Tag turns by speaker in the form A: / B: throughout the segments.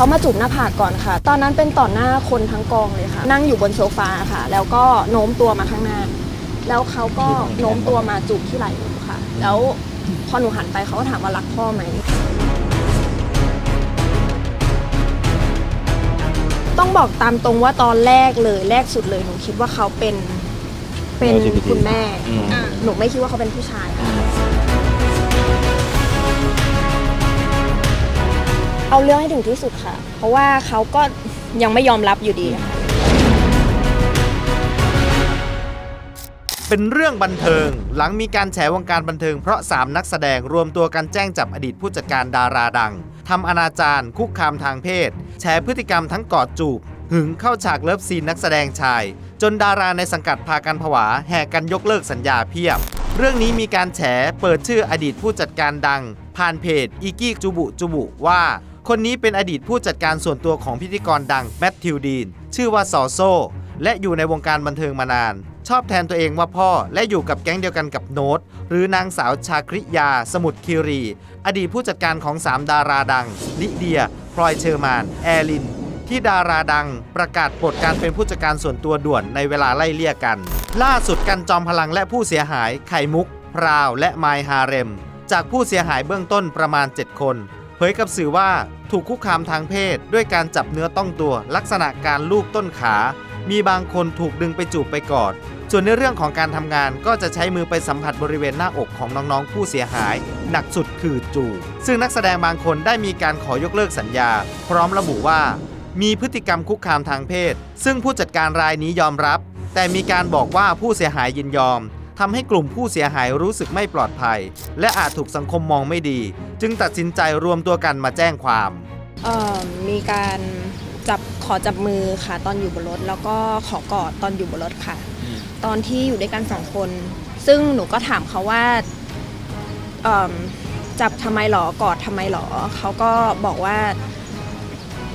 A: เขามาจูบหน้าผากก่อนค่ะ ตอนนั้นเป็นต่อหน้าคนทั้งกองเลยค่ะ นั่งอยู่บนโซฟาค่ะ แล้วก็โน้มตัวมาข้างหน้า แล้วเขาก็โน้มตัวมาจูบที่ไหล่หนูค่ะ แล้วพอหนูหันไปเขาก็ถามว่ารักพ่อไหมต้องบอกตามตรงว่าตอนแรกเลยแรกสุดเลยหนูคิดว่าเขาเป็นเป็น
B: LGBT
A: คุณแม่
B: อืม
A: อะหนูไม่คิดว่าเขาเป็นผู้ชายค่ะ เอาเรื่องให้ถึงที่สุดค่ะ เพราะว่าเขาก็ยังไม่ยอมรับอยู่ดีค่ะ
C: เป็นเรื่องบันเทิง หลังมีการแฉวงการบันเทิงเพราะ 3 นักแสดงรวมตัวกันแจ้งจับอดีตผู้จัดการดาราดังทำอนาจารคุกคามทางเพศ แฉพฤติกรรมทั้งกอดจูบ หึงเข้าฉากเลิฟซีนนักแสดงชาย จนดาราในสังกัดพากันผวา แห่กันยกเลิกสัญญาเพียบ เรื่องนี้มีการแฉเปิดชื่ออดีตผู้จัดการดัง ผ่านเพจอีกี้จูบุจูบุว่าคนนี้เป็นอดีตผู้จัดการส่วนตัวของพิธีกรดังแมทธิวดีน ชื่อว่าซอโซ และอยู่ในวงการบันเทิงมานาน ชอบแทนตัวเองว่าพ่อและอยู่กับแก๊งเดียวกันกับโน้ต หรือนางสาวชาคริยา สมุทรคีรี อดีตผู้จัดการของ 3 ดาราดัง ลิเดีย พลอยเชอร์มาน แอร์ลิน ที่ดาราดัง ประกาศปลดการเป็นผู้จัดการส่วนตัวด่วนในเวลาไล่เลี่ยกัน ล่าสุดกันจอมพลังและผู้เสียหายไข่มุก พราว และไมฮาเร็ม จากผู้เสียหายเบื้องต้นประมาณ 7 คน เผยกับสื่อว่าถูกคุกคามทางเพศ ด้วยการจับเนื้อต้องตัว ลักษณะการลูบต้นขา มีบางคนถูกดึงไปจูบไปกอด ส่วนในเรื่องของการทำงานก็จะใช้มือไปสัมผัสบริเวณหน้าอกของน้องๆ ผู้เสียหาย หนักสุดคือจูบซึ่งนักแสดงบางคนได้มีการขอยกเลิกสัญญา พร้อมระบุว่ามีพฤติกรรมคุกคามทางเพศ ซึ่งผู้จัดการรายนี้ยอมรับ แต่มีการบอกว่าผู้เสียหายยินยอมทำให้กลุ่มผู้เสียหายรู้สึกไม่ปลอดภัย และอาจถูกสังคมมองไม่ดี จึงตัดสินใจรวมตัวกันมาแจ้งความ
A: เอ่อมีการจับขอจับมือค่ะ ตอนอยู่บนรถ แล้วก็ขอกอดตอนอยู่บนรถค่ะ ตอนที่อยู่ด้วยกันสองคน ซึ่งหนูก็ถามเขาว่าเอิ่มจับทำไมหรอกอดทำไมหรอ เขาก็บอกว่า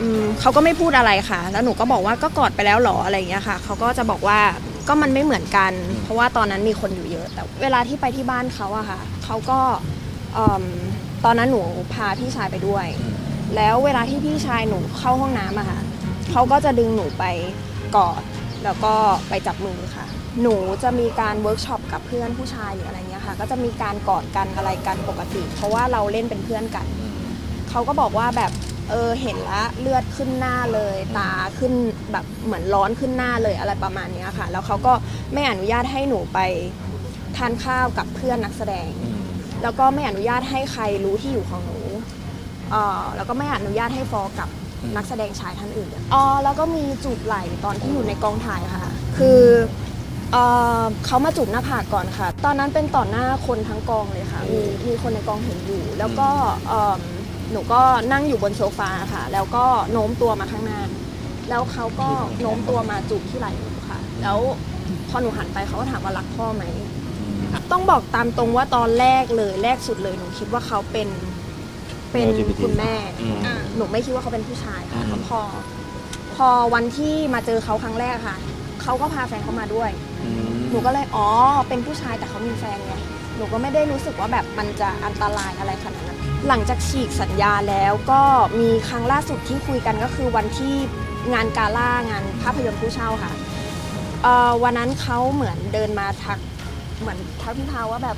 A: อืมเขาก็ไม่พูดอะไรค่ะ แล้วหนูก็บอกว่าก็กอดไปแล้วหรออะไรอย่างเงี้ยค่ะเขาก็จะบอกว่าก็มันไม่เหมือนกัน เพราะว่าตอนนั้นมีคนอยู่เยอะ แต่เวลาที่ไปที่บ้านเขาอะค่ะเขาก็เอิ่มตอนนั้นหนูพาพี่ชายไปด้วย แล้วเวลาที่พี่ชายหนูเข้าห้องน้ำอะค่ะเขาก็จะดึงหนูไปกอดแล้วก็ไปจับมือค่ะ หนูจะมีการเวิร์กช็อปกับเพื่อนผู้ชายหรืออะไรเงี้ยค่ะ ก็จะมีการกอดกันอะไรกันปกติ เพราะว่าเราเล่นเป็นเพื่อนกัน เขาก็บอกว่าแบบ เออเห็นละเลือดขึ้นหน้าเลย ตาขึ้นแบบเหมือนร้อนขึ้นหน้าเลยอะไรประมาณเนี้ยค่ะ แล้วเขาก็ไม่อนุญาตให้หนูไปทานข้าวกับเพื่อนนักแสดง แล้วก็ไม่อนุญาตให้ใครรู้ที่อยู่ของหนูเอ่อแล้วก็ไม่อนุญาตให้ฟอกับนักแสดงชายท่านอื่นอ๋อแล้วก็มีจูบไหล่ตอนที่อยู่ในกองถ่ายค่ะ คือเอ่อเขามาจูบหน้าผากก่อนค่ะ ตอนนั้นเป็นต่อหน้าคนทั้งกองเลยค่ะ มีมีคนในกองเห็นอยู่ แล้วก็เอิ่ม หนูก็นั่งอยู่บนโซฟาค่ะ แล้วก็โน้มตัวมาข้างหน้า แล้วเขาก็โน้มตัวมาจูบที่ไหล่หนูค่ะ แล้วพอหนูหันไปเขาก็ถามว่ารักพ่อไหม ต้องบอกตามตรงว่าตอนแรกเลยแรกสุดเลยหนูคิดว่าเขาเป็นเป็น
B: LGBT
A: คุณแม่
B: อืม
A: อะหนูไม่คิดว่าเขาเป็นผู้ชายค่ะ
B: อืม
A: พอ พอวันที่มาเจอเขาครั้งแรกค่ะเขาก็พาแฟนเขามาด้วย หนูก็เลยอ๋อเป็นผู้ชายแต่เขามีแฟนไง หนูก็ไม่ได้รู้สึกว่าแบบมันจะอันตรายอะไรขนาดนั้น หลังจากฉีกสัญญาแล้วก็มีครั้งล่าสุดที่คุยกันก็คือวันที่งานกาล่างานภาพยนตร์ผู้เช่าค่ะวันนั้นเขาเหมือนเดินมาทักเหมือนทักพี่พาว่าแบบ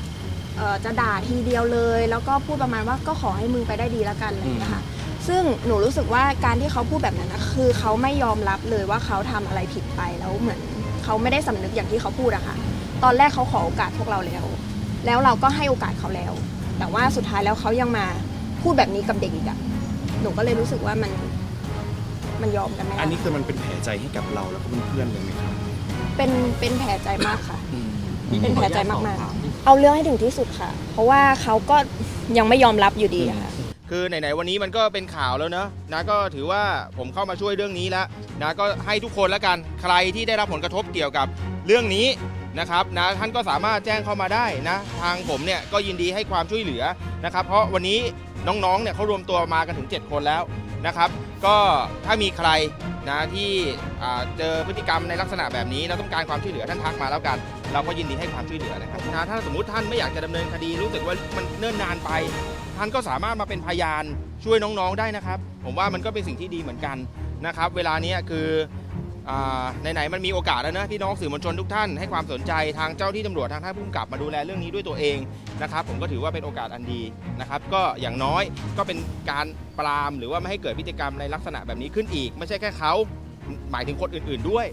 A: จะด่าทีเดียวเลย แล้วก็พูดประมาณว่าก็ขอให้มึงไปได้ดีแล้วกันอะไรอย่างเงี้ยค่ะซึ่งหนูรู้สึกว่าการที่เขาพูดแบบนั้นนะคือเขาไม่ยอมรับเลยว่าเขาทำอะไรผิดไปแล้วเหมือนเขาไม่ได้สำนึกอย่างที่เขาพูดอะค่ะ ตอนแรกเขาขอโอกาสพวกเราแล้ว แล้วเราก็ให้โอกาสเขาแล้ว แต่ว่าสุดท้ายแล้วเขายังมาพูดแบบนี้กับเด็กอีกอะหนูก็เลยรู้สึกว่ามันมันยอมกันไม่ได้
D: อันนี้คือมันเป็นแผลใจให้กับเราแล้วก็เพื่อนๆเลยไหมครับ
A: เป็นเป็นแผลใจมากค่ะ เป็นแผลใจมากๆ เอาเรื่องให้ถึงที่สุดค่ะ เพราะว่าเขาก็ยังไม่ยอมรับอยู่ดีอะค่ะ
E: คือไหนๆวันนี้มันก็เป็นข่าวแล้วเนอะนะก็ถือว่าผมเข้ามาช่วยเรื่องนี้แล้วนะก็ให้ทุกคนแล้วกันใครที่ได้รับผลกระทบเกี่ยวกับเรื่องนี้ นะครับนะท่านก็สามารถแจ้งเข้ามาได้นะทางผมเนี่ยก็ยินดีให้ความช่วยเหลือนะครับ เพราะวันนี้น้องๆเนี่ยเขารวมตัวมากันถึง 7 คนแล้วนะครับ ก็ถ้ามีใครนะที่เจอพฤติกรรมในลักษณะแบบนี้แล้วต้องการความช่วยเหลือท่านทักมาแล้วกัน เราก็ยินดีให้ความช่วยเหลือนะครับนะถ้าสมมติท่านไม่อยากจะดำเนินคดีรู้สึกว่ามันเนิ่นนานไป ท่านก็สามารถมาเป็นพยานช่วยน้องๆได้นะครับ ผมว่ามันก็เป็นสิ่งที่ดีเหมือนกันนะครับ เวลานี้คือ ไหนๆมันมีโอกาสแล้วนะพี่น้องสื่อมวลชนทุกท่านให้ความสนใจทางเจ้าที่ตำรวจทางท่านผู้กำกับมาดูแลเรื่องนี้ด้วยตัวเองนะครับ ผมก็ถือว่าเป็นโอกาสอันดีนะครับ ก็อย่างน้อยก็เป็นการปรามหรือว่าไม่ให้เกิดพฤติกรรมในลักษณะแบบนี้ขึ้นอีก ไม่ใช่แค่เขาหมายถึงคนอื่น ๆด้วย